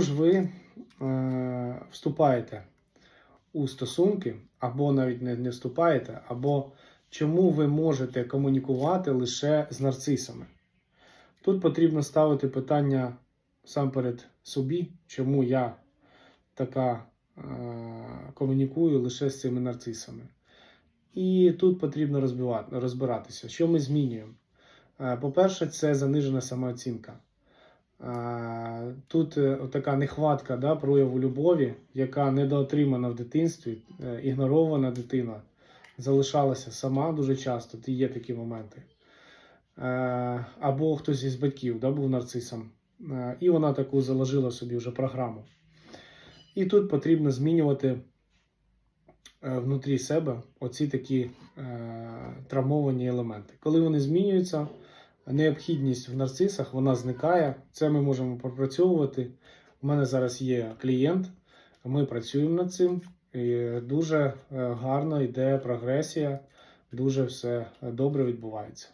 ж ви е, вступаєте у стосунки, або навіть не, не вступаєте, або чому ви можете комунікувати лише з нарцисами? Тут потрібно ставити питання сам перед собі, чому я така е, комунікую лише з цими нарцисами. І тут потрібно розбивати, розбиратися, що ми змінюємо. Е, По-перше, це занижена самооцінка. Тут е, така нехватка да, прояву любові, яка недоотримана в дитинстві, е, ігнорована дитина, залишалася сама дуже часто, і є такі моменти. Е, Або хтось із батьків да, був нарцисом, і вона таку заложила собі вже програму. І тут потрібно змінювати внутрі себе оці такі травмовані елементи. Коли вони змінюються, необхідність в нарцисах вона зникає. Це ми можемо пропрацьовувати. У мене зараз є клієнт, ми працюємо над цим. І дуже е, гарно йде прогресія, дуже все добре відбувається.